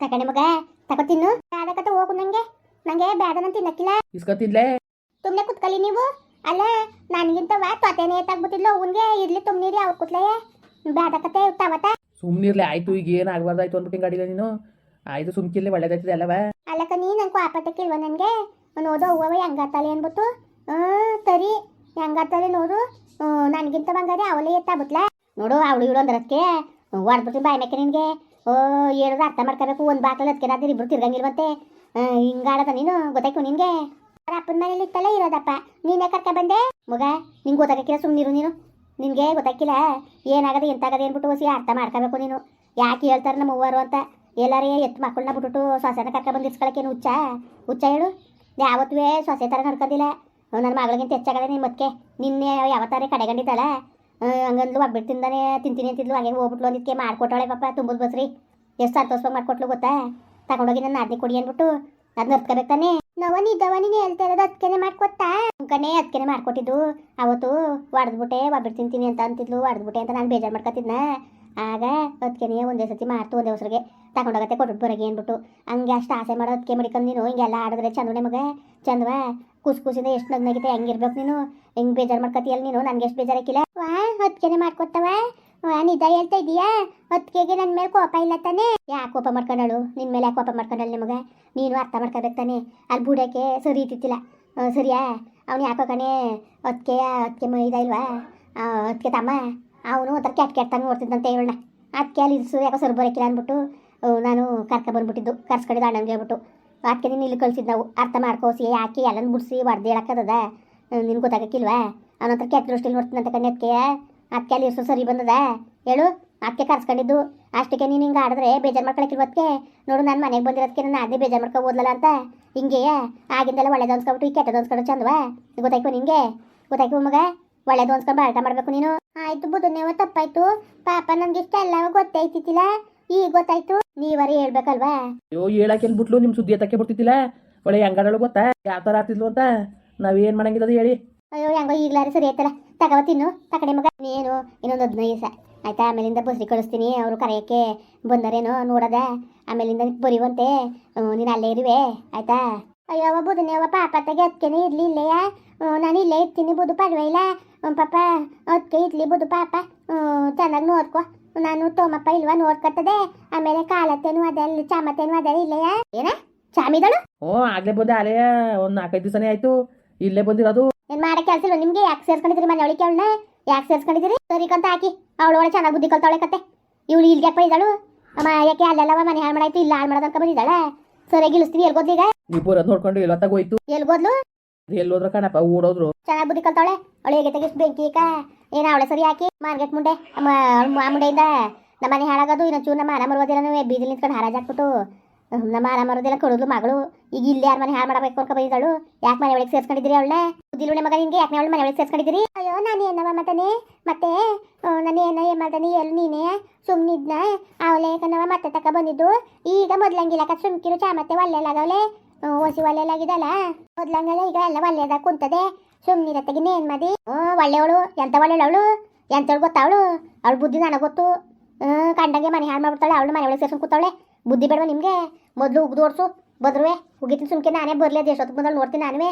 ತಕಣೆ ಮಗ ತಕೋ ತಿನ್ನು. ಅದಕ್ಕತ್ತ ಹೋಗು ನಂಗೆ. ನಂಗೆ ಬೇಡನ ತಿನ್ನಕ್ಕಿಲ್ಲ. ಇಸ್ಕೊತಿದ್ಲೆ? ಸುಮ್ಮನೆ ಕುತ್ಕಲಿ ನೀವು? ಅಲ್ಲ ನನಗಿಂತವ ತೊತೆನೇ ತಗ್ಬಿಟ್ಟಿದ್ಲು ಅವನ್ಗೆ ಇರ್ಲಿ ತುಮ್ನೀರಿ ಅವ್ರು ಕುತ್ಲೇ. ಬ್ಯಾದಕತೆ ತವತ ಸುಮ್ನಿರ್ಲಿ ಆಯ್ತು ಈಗ ಏನು ಆಗ್ಬಾರ್ದಾಯ್ತು ಅಂದ್ಬಿಟ್ಟು ಹಿಂಗೆ ಅಡಿಲ್ಲ ನೀನು? ಆಯ್ತು ಸುಮ್ಕಿರ್ಲಿ ಒಳ್ಳೇದಾಯ್ತದೆ ಅಲ್ಲವ? ಅಲ್ಲಕ್ಕ ನೀ ನಂಗೆ ಆಪತ್ತಕ್ಕಿಲ್ವ ನನಗೆ. ನೋಡು ಅವ್ವವ ಹೆಂಗಾತಾಳೆ ಅನ್ಬಿಟ್ಟು. ಹ್ಞೂ ತರಿ ಹೆಂಗಾತಾಳೆ ನೋಡು. ನನಗಿಂತ ಬಂಗಾರೆ ಅವಳೇ ಎತ್ತಾಗ್ಬಿಟ್ಲ ನೋಡು ಅವಳು ಇವ್ರು ಅಂದ್ರಕ್ಕೆ ಹೊಡ್ಬಿಟ್ಟು ಬಾಯ್ ಮೇಕೆ ನಿನಗೆ. ಓ ಅರ್ಥ ಮಾಡ್ಕೋಬೇಕು? ಒಂದು ಬಾಕಲ್ ಅದ್ರ ಇಬ್ರು ತಿರ್ಗಂಗಿಲ್ವಂತೆ ಹಿಂಗಾಡದ ನೀನು? ಗೊತ್ತಾಯ್ತು ನಿನಗೆ? ಅಪ್ಪನ ಮನೇಲಿ ಇತ್ತಲ್ಲ ಇರೋದಪ್ಪ. ನೀನೇ ಕರ್ಕ ಬಂದೆ? ಮಗ, ನಿಂಗೆ ಗೊತ್ತಾಗಕ್ಕಿಲ್ಲ ಸುಮ್ಮನಿರು ನೀನು. ನಿನಗೆ ಗೊತ್ತಾಗಿಲ್ಲ ಏನಾಗದೆ ಎಂತಾಗದೆ ಅಂದ್ಬಿಟ್ಟು ಹೊಸಿ ಅರ್ಥ ಮಾಡ್ಕೋಬೇಕು ನೀನು. ಯಾಕೆ ಹೇಳ್ತಾರೆ ನಮ್ಮ ಅವ್ವರು ಅಂತ? ಎಲ್ಲರೇ ಎತ್ತು ಮಕ್ಕಳನ್ನ ಬಿಟ್ಬಿಟ್ಟು ಸೊಸೆನ ಕರ್ಕ ಏನು ಹುಚ್ಚ? ಹುಚ್ಚ ಹೇಳು. ಯಾವತ್ತೂ ಸೊಸೆ ಥರ ನಡ್ಕೋದಿಲ್ಲ. ನನ್ನ ಮಗಳಿಗಿಂತ ಹೆಚ್ಚಾಗದೆ ನಿಮ್ಮ ಮತ್ತೆ ನಿನ್ನೆ ಯಾವತ್ತಾರೆ ಕಡೆಗಂಡಿದ್ದಲ್ಲ? ಹಂಗಂದ್ಲು ಒಬ್ಬಿಟ್ಟು ತಿಂದಾನೆ ತಿಂತೀನಿ ಅಂತಿದ್ಲು. ಹಾಗೆ ಹೋಗ್ಬಿಟ್ಲು ಅಂದಿದ್ಕೆ ಮಾಡ್ಕೊಟ್ಟಾಳೆ ಪಾಪ, ತುಂಬುದು ಬಸ್ರಿ. ಎಷ್ಟು ಸಂತೋಷವಾಗಿ ಮಾಡ್ಕೊಟ್ಲು ಗೊತ್ತಾ? ತಗೊಂಡೋಗಿ ನನ್ನ ಅದನ್ನೇ ಕೊಡಿ ಅಂದ್ಬಿಟ್ಟು ಅದನ್ನ ಅರ್ತ್ಕೋಬೇಕು ತಾನೆ? ನವನಿ ದವನಿಗೆ ಹೇಳ್ತಾ ಇರೋದು ಅದಕ್ಕೇನೆ ಮಾಡ್ಕೊತ್ತಾ? ಕಣೆ ಅದಕ್ಕೆ ಮಾಡ್ಕೊಟ್ಟಿದ್ದು. ಅವತ್ತು ಹೊಡೆದ್ಬಿಟ್ಟೆ ಒಬ್ಬಿಟ್ಟು ತಿಂತೀನಿ ಅಂತ ಅಂತಿದ್ಲು. ಒಡೆದ್ಬಿಟ್ಟೆ ಅಂತ ನಾನು ಬೇಜಾರು ಮಾಡ್ಕೊತಿದ್ನ. ಆಗ ಅದಕ್ಕೇನೆ ಒಂದೇ ಸತಿ ಮಾಡ್ತು, ಒಂದೇ ಹೊಸರಿಗೆ ತಗೊಂಡೋಗತ್ತೆ ಕೊಟ್ಬಿಟ್ಟು ಬರಗೆ ಅಂದ್ಬಿಟ್ಟು. ಹಂಗೆ ಅಷ್ಟು ಆಸೆ ಮಾಡೋದಕ್ಕೆ ಮಡಿಕೊಂಡು ನೀನು ಹಿಂಗೆಲ್ಲ ಆಡಿದ್ರೆ ಚಂದನೆ ನಿಮಗೆ ಚಂದವ ಕುಸ್ ಕುಸಿಂದ ಎಷ್ಟು ನಗ್ನಾಗಿತ್ತೆ ಹೆಂಗಿರ್ಬೇಕು ನೀನು? ಹೆಂಗೆ ಬೇಜಾರು ಮಾಡ್ಕೊತೀಯಲ್ಲ ನೀನು? ನನಗೆ ಎಷ್ಟು ಬೇಜಾರಾಕಿಲ್ಲ. ವಾ ಹೊತ್ಕೆನೆ ಮಾಡ್ಕೊತವ ವಾ, ನಿಜ ಹೇಳ್ತಾ ಇದೀಯಾ? ಹೊತ್ಕೆಗೆ ನನ್ನ ಮೇಲೆ ಕೋಪ ಇಲ್ಲ ತಾನೆ? ಯಾಕೆ ಕೋಪ ಮಾಡ್ಕೊಂಡಳು? ನಿನ್ನ ಮೇಲೆ ಯಾಕೆ ಕೋಪ ಮಾಡ್ಕೊಂಡಳು ನಿಮಗೆ ನೀನು ಅರ್ಥ ಮಾಡ್ಕೋಬೇಕು ತಾನೆ? ಅಲ್ಲಿ ಬುಡಕ್ಕೆ ಸರಿ ಇತ್ತಿಲ್ಲ ಸರಿಯಾ? ಅವ್ನು ಯಾಕೋ ಕಣೆ ಅದಕ್ಕೆ ಅದಕ್ಕೆ ಮ ಇಲ್ವಾ? ಅದಕ್ಕೆ ತಮ್ಮ. ಅವನು ಒಂಥರ ಕೆಟ್ಟ ಕೆಟ್ಟಂಗೆ ನೋಡ್ತಿದ್ದಂತೆ ಹೇಳೋಣ. ಅದಕ್ಕೆ ಅಲ್ಲಿ ಇರಿಸು, ಯಾಕೋ ಸರಿ ಬರೋಕ್ಕಿಲ್ಲ ಅಂದ್ಬಿಟ್ಟು ನಾನು ಕರ್ಕ ಬಂದ್ಬಿಟ್ಟಿದ್ದು ಕರ್ಸ್ಕೊಂಡಿದ್ದು ಅಣ್ಣಂಗೆ ಹೇಳ್ಬಿಟ್ಟು. ಅದಕ್ಕೆ ನೀನು ಇಲ್ಲಿ ಕಳ್ಸಿದ್ದು ನಾವು, ಅರ್ಥ ಮಾಡ್ಕೋಸಿ ಯಾಕೆ ಎಲ್ಲನ ಬಿಡಿಸಿ ಹೊಡೆದು ಹೇಳಕ್ಕದ ನಿನ್ಗೆ ಗೊತ್ತಾಗಕ್ಕಿಲ್ವಾ? ಅವನತ್ರ ಕೆಟ್ಟ ದೃಷ್ಟಿಲಿ ನೋಡ್ತೀನಂತ ಕಣ್ಣೆ ಅದಕ್ಕೆ ಅಲ್ಲಿ ಇರಿಸು, ಸರಿ ಬಂದದ? ಹೇಳು ಅದಕ್ಕೆ ಕರ್ಸ್ಕೊಂಡಿದ್ದು. ಅಷ್ಟಕ್ಕೆ ನೀನು ಹಿಂಗೆ ಆಡಿದ್ರೆ ಬೇಜಾರು ಮಾಡ್ಕೊಳಕ್ಕಿಲ್ವತ್ಕೆ ನೋಡು, ನಾನು ಮನೆಗೆ ಬಂದಿರೋದಕ್ಕೆ ನಾನು ಅದೇ ಬೇಜಾರು ಮಾಡ್ಕೊ ಓದಲ್ಲ ಅಂತ. ಹಿಂಗೆಯಾ, ಆಗಿಂದೆಲ್ಲ ಒಳ್ಳೇದು ಅನ್ಸ್ಕೊಬಿಟ್ಟು ಈ ಕೆಟ್ಟದ್ದು ಅನ್ಸ್ಕೊಂಡು ಚಂದವಾ? ಗೊತ್ತಾಯ್ಕೋ ನಿಂಗೆ ಗೊತ್ತಾಯ್ಕೋ ಮಗ? ಒಳ್ಳೇದು ಅನ್ಸ್ಕೊಂಡು ಬಾಳ್ಟ ಮಾಡ್ಬೇಕು ನೀನು. ಆಯ್ತು ಬುಧನೇವ ತಪ್ಪಾಯ್ತು. ಪಾಪ ನನ್ಗೆ ಇಷ್ಟ ಎಲ್ಲ ಗೊತ್ತೈತಿಲ್ಲ ಈಗ ಗೊತ್ತಾಯ್ತು. ನೀವರ ಹೇಳ್ಬೇಕಲ್ವಾ? ಅಯ್ಯೋ ಹೇಳಕ್ಕೆ ಬಿಟ್ಲು? ನಿಮ್ ಸುದ್ದಿ ಎತ್ತಕ್ಕೆ ಬರ್ತಿದ್ದಿಲ್ಲ ಒಳ್ಳೆ ಹೆಂಗಾಡಳು ಗೊತ್ತಾ? ಯಾವ ತರ ಆಗ್ತಿದ್ಲು ಅಂತ? ನಾವೇನ್ ಮಾಡಂಗಿಲ್ಲ ಹೇಳಿ. ಅಯ್ಯೋ ಹೆಂಗೋ ಈಗಲಾರಿ ಸರಿ ಆಯ್ತಲ್ಲ ತಗವ ತಿನ್ನು. ತಕಡೆ ಮಗ. ನೀನು ಇನ್ನೊಂದು ಹದಿನೈದು ದಿವಸ. ಆಯ್ತಾ? ಆಮೇಲಿಂದ ಬಸ್ರಿ ಕಳಿಸ್ತೀನಿ. ಅವರು ಕರೆಯಕ್ಕೆ ಬಂದರೇನೋ ನೋಡದ. ಆಮೇಲಿಂದ ಬರೀವಂತೆ. ನೀನು ಅಲ್ಲೇ ಇರುವೆ. ಆಯ್ತಾ? ಅಯ್ಯೋ ಅವ ಬುಧನೆ ಅವ ಪಾಪ ತೆಗೆ ಅದಕ್ಕೇನೆ ಇರ್ಲಿ ಇಲ್ಲೆಯ? ನಾನು ಇಲ್ಲೇ ಇರ್ತೀನಿ ಬುದು ಪರವಾಗಿಲ್ಲ ಪಾಪ ಅದಕ್ಕೆ ಇರಲಿ ಬುದು ಪಾಪ. ಚೆನ್ನಾಗಿ ನೋಡ್ಕೊ. ನಾನು ತೋಮಪ್ಪ ಇಲ್ವಾ ನೋಡ್ಕೊತದೆ. ಆಮೇಲೆ ಕಾಲತ್ತೇನು ಅದೆಲ್ಲ ಚಾಮತ್ತೇನು ಅದೇ ಇಲ್ಲಯ್ಯ ಏನ? ಚಾಮಿದಳು? ಓ ಆಗ್ಲೇ ಬಂದ ಅಲೆಯ ಒಂದು ನಾಲ್ಕೈದು ದಿವಸನೇ ಆಯ್ತು. ಇಲ್ಲೇ ಬಂದಿರೋದು. ಏನ್ ಮಾಡೋ ಕೆಲಸ ಇಲ್ಲ ನಿಮ್ಗೆ ಯಾಕೆ ಸೇರ್ಸ್ಕೊಂಡಿದ್ರಿ ಮನೆ ಅವಳಿಗೆ ಅವಳನ್ನ? ಯಾಕೆ ಸೇರ್ಸ್ಕೊಂಡಿದ್ರಿ ಸರಿ ಕಂತ ಹಾಕಿ. ಅವಳು ಒಳ್ಳೆ ಚೆನ್ನಾಗಿ ಬುದ್ಧಿ ಕಲ್ತಾಳೆ ಕತೆ. ಇವಳು ಇಲ್ಲಿಗೆ ಯಾಕೆ ಬಂದಿದ್ದಾಳು ಅಮ್ಮ ಯಾಕೆ ಅಲ್ಲೆಲ್ಲವ ಮನೆ ಹಾಳು ಮಾಡಾಯ್ತು ಇಲ್ಲ ಹಾಳು ಮಾಡೋದಂತ ಬಂದಿದ್ದಾಳೆ? ಸರಿಯಾಗಿ ಇಳಿಸ್ತೀವಿ ಎಲ್ಗೋದ್ಲು ಈಗ? ನೀವು ಬರೋದು ನೋಡ್ಕೊಂಡು ಎಲ್ಲ ಹೋಯ್ತು. ಎಲ್ಗೋದ್ಲು? ಎಲ್ಲೋದ್ರ ಕಣಪ್ಪ, ಓಡೋದ್ರು. ಚೆನ್ನಾಗಿ ಬುದ್ಧಿ ಕಲ್ತಾವಳೆ. ಅವಳು ಹೇಗೆ ತೆಗಿಸ್ ಬೆಂಕಿ ಈಗ ಏನ ಅವಳೆ ಸರಿ ಹಾಕಿ ಮಾರ್ಗೆಟ್ ಮುಂಡೆ ಆ ಮುಂಡೆಯಿಂದ ನಮ್ಮ ಮನೆ ಹಾಳಾಗೋದು ಇನ್ನೊಂದು ಚೂರು ನಮ್ಮ ಮನ ಮರುವುದಿಲ್ಲ ಬೀದಿಲಿ ನಿಂತ್ಕೊಂಡು ಹಾರಾಜಾಕ್ಬಿಟ್ಟು ನಮ್ಮ ಆರಾಮ ಮರುವುದಿಲ್ಲ ಕೊಡೋದು ಮಗಳು. ಈಗ ಇಲ್ಲಿ ಯಾರ ಮನೆ ಹಾಳು ಮಾಡಬೇಕು ಅನ್ಕೊ ಬಂದಿದ್ದಾಳು ಯಾಕೆ ಮನೆ ಒಳಗೆ ಸೇರ್ಸ್ಕೊಂಡಿದ್ದೀರಿ ಅವಳನ್ನ? ಬುದ್ಧಿಲುಣೆ ಮಗ ನಿಂಗೆ? ಯಾಕೆ ಅವಳು ಮನೆ ಒಳಗೆ ಸೇರ್ಸ್ಕೊಂಡಿದ್ದೀರಿ? ಅಯ್ಯೋ, ನಾನು ಏನವ ಮತನೆ ಮತ್ತೆ ನಾನು ಏನ ಏನ್ ಮಾಡ್ತಾನೆ? ಎಲ್ಲಿ ನೀನೇ? ಸುಮ್ಮನಿದ್ನ ಅವಳೆ ಕಣವ ಮತ್ತೆ ತಕ ಬಂದಿದ್ದು. ಈಗ ಮೊದ್ಲಂಗಿಲ್ಲ ಚಾ ಸುಮ್ಕಿರು ಒಳ್ಳೆ ಒಲ್ಲೆಲಾಗವಳೆ ಹೊಸಿ ಒಲ್ಲೆಲಾಗಿದಲ್ಲ ಮೊದ್ಲಂಗಲ್ಲ ಈಗ ಎಲ್ಲ ಒಳ್ಳೆಯದಾಗ ಕುಂತದೆ. ಸುಮ್ಮನಿರತ್ತಗಿನ ಏನು ಮಾಡಿ ಹ್ಞೂ ಒಳ್ಳೆಯವಳು, ಎಂತ ಒಳ್ಳೆಯವಳು? ಎಂತವಳು ಗೊತ್ತಾವಳು? ಅವಳು ಬುದ್ಧಿ ನನಗೆ ಗೊತ್ತು. ಹ್ಞೂ ಕಂಡಂಗೆ ಮನೆ ಹಾಳು ಮಾಡ್ಬಿಡ್ತಾಳೆ, ಅವಳು ಮನೆ ಒಳಗೆ ಸೇರ್ಸ್ಕೊಂಡು ಕೂತಾವಳೆ. ಬುದ್ಧಿ ಬೇಡವ ನಿಮಗೆ? ಮೊದಲು ಉಗ್ದು ಓಡಿಸು, ಬದ್ರುವೆ. ಉಗಿತೀನಿ ಸುಮ್ಕೆ ನಾನೇ ಬರಲಿ ಎಷ್ಟೊತ್ತು ಬಂದಲ್ಲಿ ನೋಡ್ತೀನಿ ನಾನುವೆ.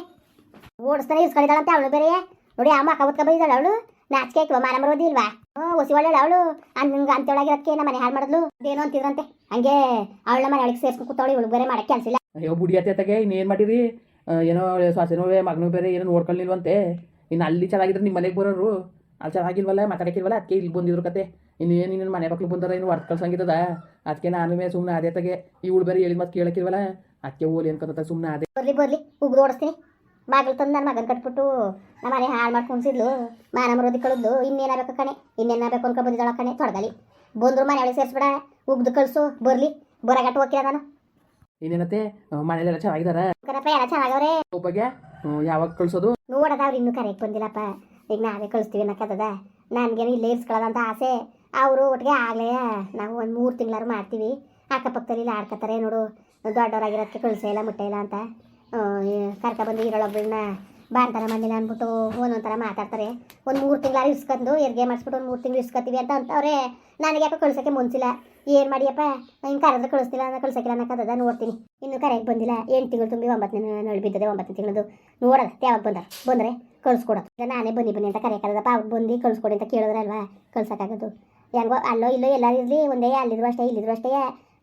ಓಡಿಸ್ತಾನೆ ಇಸ್ಕೊಂಡಿದ್ದಾಳಂತೆ ಅವಳು ಬೇರೆ. ನೋಡಿ ಅಮ್ಮ ಅಕ್ಕ ಹೊತ್ಕ ಬಂದಿದ್ದಾಳೆ ಅವಳು. ನಾಚಿಕೆ ಆಯ್ತು ಮಾನ ಮರೋದಿ ಇಲ್ವಾ? ಹ್ಞೂ ಹೊಸಿ ಒಳ್ಳೆ ಅವಳು? ಹಂಗೆ ಅಂತೇಳಾಗಿರೋದಕ್ಕೆ ನಮ್ಮ ಮನೆ ಹಾಳು ಮಾಡಿದ್ಲು? ಏನೋ ಅಂತಿದ್ರಂತೆ. ಹಂಗೆ ಅವಳ ಮನೆ ಒಳಗೆ ಸೇರ್ಸ್ಕೊಂಡು ಕೂತಾವಳು ಇವಳು ಬೇರೆ ಮಾಡೋಕ್ಕೆ ಕೆಲಸ ಇಲ್ಲ. ಅಯ್ಯೋ ಬುಡಿ ತಗೆ ಇನ್ನೇನು ಮಾಡಿರಿ? ಏನೋ ಸೊಸೆನೂ ಮಗನೂ ಬೇರೆ, ಏನೋ ನೋಡ್ಕೊಳ್ಳಿಲ್ವಂತೆ ಇನ್ನು ಅಲ್ಲಿ ಚೆನ್ನಾಗಿದ್ರೆ ನಿಮ್ಮ ಮನೆಗೆ ಬರೋರು. ಅಲ್ಲಿ ಚೆನ್ನಾಗಿಲ್ವಲ್ಲ, ಮಾತಾಡಕ್ಕಿಲ್ವಲ್ಲ? ಅದಕ್ಕೆ ಇಲ್ಲಿ ಬಂದಿದ್ರು ಕತೆ. ಇನ್ನು ಏನು ನಿನ್ನ ಮನೆ ಮಕ್ಳು ಬಂದಾರ, ಇನ್ನು ವರ್ಕ್ ಕಳ್ಸಂಗಿದ್ದದ ಅದಕ್ಕೆ ನಾನು ಸುಮ್ಮನೆ ಅದೇ ತಗೆ ಇವಳು ಬೇರೆ ಹೇಳಿದ ಮತ್ತೆ ಕೇಳಕ್ಕಿಲ್ವಲ್ಲ? ಅದಕ್ಕೆ ಓಲಿ ಅನ್ಕೊಂತ ಸುಮ್ಮನೆ ಅದೇ ಬರ್ಲಿ ಬರ್ಲಿ, ಉಗ್ದು ಓಡಿಸ್ತೀನಿ. ಬಾಗಿಲು ತಂದು ನನ್ನ ಮಗನ ಕಟ್ಬಿಟ್ಟು ನಮ್ಮ ಮನೆ ಹಾಳು ಮಾಡಿ ಕುಣಿಸಿದ್ಲು ಮಾನ ಮರೋದಿ ಕಳಿದ್ಲು. ಇನ್ನೇನಾಗಬೇಕು ಕಣೆ? ಇನ್ನೇನಾಗಬೇಕು ಅನ್ಕೊ ಬಂದಿದ್ದಾಳ ಕಣೆ? ತೊಡಗಲಿ. ಬಂದರು ಮನೆ ಒಳಗೆ ಸೇರಿಸ್ಬೇಡ. ಉಗ್ದು ಕಳಿಸು. ಬರ್ಲಿ. ಬರಗಟ್ಟು ಹೋಗಿಲ್ಲ ನಾನು? ಇನ್ನೇನತ್ತೆ? ಮನೇಲೆಲ್ಲ ಚೆನ್ನಾಗಿದಾರ ಕರಪ್ಪ ಎಲ್ಲ ಚೆನ್ನಾಗವ್ರೆ. ಒಬ್ಬಗೆ? ಯಾವಾಗ ಕಳ್ಸೋದು? ನೋಡದ ಇನ್ನು ಕರೆಕ್ಟ್ ಬಂದಿಲ್ಲಪ್ಪ. ಈಗ ನಾವೇ ಕಳಿಸ್ತೀವಿ ಅನ್ನಕ್ಕದ ನನಗೇನು ಇಲ್ಲೇ ಇರ್ಸ್ಕೊಳ್ಳೋದಂತ ಆಸೆ. ಅವರು ಒಟ್ಟಿಗೆ ಆಗಲೇ ನಾವು ಒಂದು ಮೂರು ತಿಂಗಳಾರು ಮಾಡ್ತೀವಿ. ಅಕ್ಕಪಕ್ಕದಲ್ಲಿ ಇಲ್ಲಿ ಆಡ್ಕೊತಾರೆ ನೋಡು. ದೊಡ್ಡವರಾಗಿರೋದಕ್ಕೆ ಕಳಿಸೇ ಇಲ್ಲ ಮುಟ್ಟೆ ಇಲ್ಲ ಅಂತ. ಕರ್ಕ ಬಂದು ಇರೋಳೊಬ್ಬಳನ್ನ ಬಾಣ್ತಾರ ಬಂದಿಲ್ಲ ಅಂದ್ಬಿಟ್ಟು ಒಂದೊಂಥರ ಮಾತಾಡ್ತಾರೆ. ಒಂದು ಮೂರು ತಿಂಗಳಾರು ಇಸ್ಕೊಂಡು ಹೆರಿಗೆ ಮಾಡಿಸ್ಬಿಟ್ಟು ಒಂದು ಮೂರು ತಿಂಗಳು ಇಸ್ಕೊತೀವಿ ಅಂತ ಅಂತವ್ರೆ. ನನಗೆ ಯಾಕೋ ಕಳ್ಸೋಕ್ಕೆ ಮುನ್ಸಿಲ್ಲ. ಏನು ಮಾಡಿಯಪ್ಪ? ಇನ್ನು ಕರೆದ್ರೆ ಕಳಿಸ್ತಿಲ್ಲ ನಾನು ಕಳ್ಸಕ್ಕಿಲ್ಲ ಅನ್ನಕ್ಕದ ನೋಡ್ತೀನಿ ಇನ್ನು ಕರೆಗೆ ಬಂದಿಲ್ಲ. ಎಂಟು ತಿಂಗಳು ತುಂಬಿ ಒಂಬತ್ತನೇ ನಳು ಬಿದ್ದದೆ ಒಂಬತ್ತನೇ ತಿಂಗಳದು. ನೋಡೋದ, ಯಾವಾಗ ಬಂದಾರ? ಬಂದರೆ ಕಳ್ಸ್ಕೊಡೋದು ನಾನೇ ಬನ್ನಿ ಬನ್ನಿ ಅಂತ ಕರೆಯಕ್ಕಾಗದಪ್ಪ ಅವ್ರು ಬಂದು ಕಳ್ಸ್ಕೊಡಿ ಅಂತ ಕೇಳಿದ್ರಲ್ವಾ? ಕಳ್ಸೋಕ್ಕಾಗೋದು. ಹೆಂಗೋ, ಅಲ್ಲೋ, ಇಲ್ಲೋ ಎಲ್ಲರೂ ಇರಲಿ, ಒಂದೇ ಅಲ್ಲಿದ್ರು ಅಷ್ಟೇ, ಇಲ್ಲಿದ್ರು ಅಷ್ಟೇ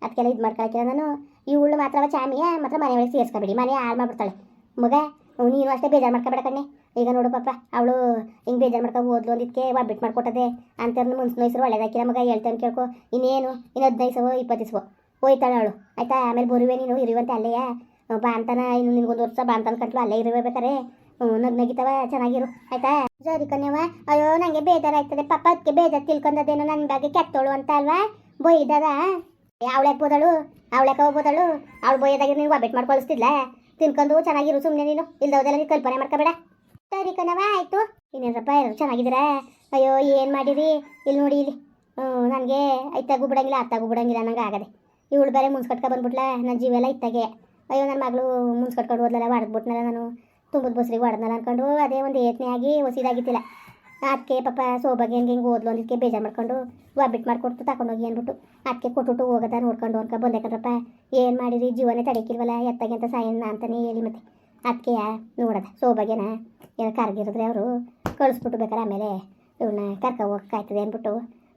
ಅದಕ್ಕೆಲ್ಲ ಇದು ಮಾಡ್ಕೊಳಕ್ಕಿಲ್ಲ ನಾನು. ಈ ಉಳ್ಳು ಮಾತ್ರ ಚಾಮಿಯ, ಮಾತ್ರ ಮನೆ ಒಳಗೆ ಸೇರಿಸ್ಕೊಬೇಡಿ. ಮನೆ ಹಾಳು ಮಾಡ್ಬಿಡ್ತಾಳೆ. ಮಗ, ನೀನು ಅಷ್ಟೇ ಬೇಜಾರು ಮಾಡ್ಕೊಬೇಡ ಕಣ್ಣೆ. ಈಗ ನೋಡು ಪಾಪ, ಅವಳು ಹಿಂಗೆ ಬೇಜಾರು ಮಾಡ್ಕೊ ಓದ್ಲು ಅಂದಿದ್ದಕ್ಕೆ ಬಿಟ್ ಮಾಡ್ಕೊಟ್ಟದೆ ಅಂತರ್ನು ಮುನ್ಸಿನ ಹೆಸರು ಒಳ್ಳೇದಾಕಿಲ್ಲ ಮಗ ಹೇಳ್ತಾನೆ ಕೇಳ್ಕೊ. ಇನ್ನೇನು, ಇನ್ನು ಹದಿನೈದು ಸಾವಿರ ಇಪ್ಪತ್ತು ದಿವಸ ಹೋಯ್ತಾಳೆ ಅವಳು. ಆಯ್ತಾ? ಆಮೇಲೆ ಬರುವೆ ನೀನು, ಇರುವಂತೆ ಅಲ್ಲೇ ಬಾ ಅಂತಾನ, ಇನ್ನು ನಿನ್ಗೊಂದು ವರ್ಷ ಬಾ ಅಂತಾನ ಕಂಟ್ಲು ಅಲ್ಲೇ ಇರಬೇಕಾರೆ ನಗ್ ನಗಿತಾವ, ಚೆನ್ನಾಗಿರು. ಆಯ್ತಾ? ಸರಿ ಕನ್ಯವ ಅಯ್ಯೋ ನನಗೆ ಬೇಜಾರಾಯ್ತದೆ. ಪಾಪ ಅದಕ್ಕೆ ಬೇಜಾರು ತಿಳ್ಕೊಂಡದೇನೋ ನನ್ನ ಬಗ್ಗೆ ಕೆತ್ತೋಳು ಅಂತ ಅಲ್ವಾ? ಬೈದದ ಅವಳೆ ಬೋದಳು? ಅವಳೆ ಹೋಗ್ಬೋದಳು ಅವಳು ಬೋಯ್ದಾಗಿ ನೀನು ಒಬ್ಬಟ್ಟು ಮಾಡ್ಕೊಳಿಸ್ತಿದ್ಲ? ತಿನ್ಕೊಂಡು ಚೆನ್ನಾಗಿರು ಸುಮ್ಮನೆ ನೀನು. ಇಲ್ದೋದೆಲ್ಲ ನೀನು ಕಲ್ಪನೆ ಮಾಡ್ಕೋಬೇಡ. ಸರಿ ಕಣವ ಆಯಿತು. ಇನ್ನೇನಪ್ಪ ಎಲ್ಲರೂ ಚೆನ್ನಾಗಿದ್ದೀರಾ? ಅಯ್ಯೋ, ಏನು ಮಾಡಿರಿ? ಇಲ್ಲಿ ನೋಡಿ ಇಲ್ಲಿ. ನನಗೆ ಐತಾಗೂ ಬಿಡಂಗಿಲ್ಲ ಅತ್ತಾಗೂ ಬಿಡಂಗಿಲ್ಲ, ನಂಗೆ ಆಗದೆ. ಇವಳು ಬೇರೆ ಮುನ್ಸ್ಕಟ್ಕ ಬಂದ್ಬಿಟ್ಲ? ನನ್ನ ಜೀವೆಲ್ಲ ಇತ್ತಾಗೆ. ಅಯ್ಯೋ ನನ್ನ ಮಗಳು ಮುನ್ಸ್ಕಟ್ಕೊಂಡು ಹೋದ್ಲಲ್ಲ ಹೊಡೆದ್ಬಿಟ್ನಲ್ಲ ನಾನು. ತುಂಬದ ಬಸ್ರಿಗೆ ಹೊಡೆದ್ನಲ್ಲ ಅನ್ಕೊಂಡು ಅದೇ ಒಂದು ಏತನೇ ಆಗಿ ಹೊಸಿದಾಗಿತ್ತಿಲ್ಲ ಅದಕ್ಕೆ ಪಾಪ ಸೋಬಾಗಿ ಹೆಂಗೆ ಹಿಂಗೆ ಓದ್ಲು ಅಂದಿದ್ದಕ್ಕೆ ಬೇಜಾರು ಮಾಡ್ಕೊಂಡು ವಾಬಿಟ್ ಮಾಡಿಕೊಡ್ತು ತಗೊಂಡೋಗಿ ಅಂದ್ಬಿಟ್ಟು. ಅದಕ್ಕೆ ಕೊಟ್ಬಿಟ್ಟು ಹೋಗೋದ ನೋಡ್ಕೊಂಡು ಅನ್ಕೊ ಬಂದೆ ಕಣ್ರಪ್ಪ ಏನು ಮಾಡಿರಿ? ಜೀವನೇ ತಡಕಿಲ್ವಲ್ಲ, ಎತ್ತಾಗೆ ಅಂತ ಸಾಯಣ್ಣ ಅಂತಲೇ ಹೇಳಿ ಮತ್ತೆ. ಅದಕ್ಕೆ ನೋಡದ ಸೋಬಾಗೇನ ಏನೋ ಕರ್ಗಿರಿದ್ರೆ ಅವರು ಕಳಿಸ್ಬಿಟ್ಟು ಬೇಕಾರೆ ಆಮೇಲೆ ಇವನ್ನ ಕರ್ಕೊ ಹೋಗಕ್ಕಾಯ್ತದೆ ಅಂದ್ಬಿಟ್ಟು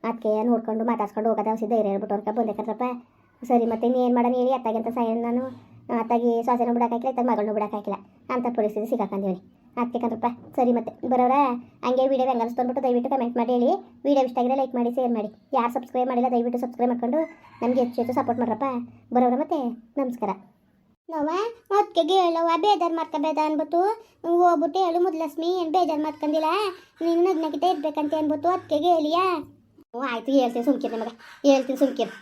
ಅದಕ್ಕೆ ನೋಡ್ಕೊಂಡು ಮಾತಾಡ್ಸ್ಕೊಂಡು ಹೋಗೋದ ಹೊಸಿ ಧೈರ್ಯ ಹೇಳ್ಬಿಟ್ಟು ಅನ್ಕೊ ಬಂದೆ ಕಣ್ರಪ್ಪ. ಸರಿ ಮತ್ತೆ ಇನ್ನೇನು ಮಾಡೋಣ ಹೇಳಿ, ಅತ್ತಾಗೆ ಅಂತ ನಾನು ಅತ್ತಾಗಿ ಸೊಸೆನೂ ಬಿಡೋಕ್ಕಾಗಿಲ್ಲ ಇತ್ತಾಗ ಮಗಳನ್ನೂ ಬಿಡೋಕ್ಕಾಗಿಲ್ಲ ಅಂಥ ಪರಿಸ್ಥಿತಿ ಸಿಗಾಕೊಂಡಿವ್ನಿ ಅದಕ್ಕೆ ಕಣ್ರಪ್ಪ, ಸರಿ ಮತ್ತೆ ಬರೋರ ಹಂಗೆ ವೀಡಿಯೋ ಹೆಂಗೆ ಅನಿಸ್ತು ದಯವಿಟ್ಟು ಕಮೆಂಟ್ ಮಾಡಿ ಹೇಳಿ. ವೀಡಿಯೋ ಇಷ್ಟ ಆಗಿದ್ರೆ ಲೈಕ್ ಮಾಡಿ ಶೇರ್ ಮಾಡಿ. ಯಾರು ಸಬ್ಸ್ಕ್ರೈಬ್ ಮಾಡಿಲ್ಲ ದಯವಿಟ್ಟು ಸಬ್ಸ್ಕ್ರೈಬ್ ಮಾಡ್ಕೊಂಡು ನಮಗೆ ಹೆಚ್ಚು ಹೆಚ್ಚು ಸಪೋರ್ಟ್ ಮಾಡ್ರಪ್ಪ. ಬರೋರ ಮತ್ತೆ ನಮಸ್ಕಾರ. ನೋವ ಅದಕ್ಕೆ ಹೇಳವ ಬೇಜಾರು ಮಾಡ್ಕೋಬೇಡ ಅನ್ಬಿಟ್ಟು. ಹೋಗ್ಬಿಟ್ಟು ಹೇಳು ಮುದ್ಲಸ್ಮಿ ಏನು ಬೇಜಾರು ಮಾಡ್ಕೊಂಡಿಲ್ಲ? ನೀನು ನಗ್ನಗಿತ ಇರ್ಬೇಕಂತ ಅನ್ಬಿಟ್ಟು ಅದಕ್ಕೆ ಹೇಳಿಯಾ? ಹ್ಞೂ ಆಯ್ತು, ಹೇಳ್ತೀನಿ ಸುಮ್ಕಿರ್ ಮಗ ಹೇಳ್ತೀನಿ ಸುಮ್ಕಿರ್.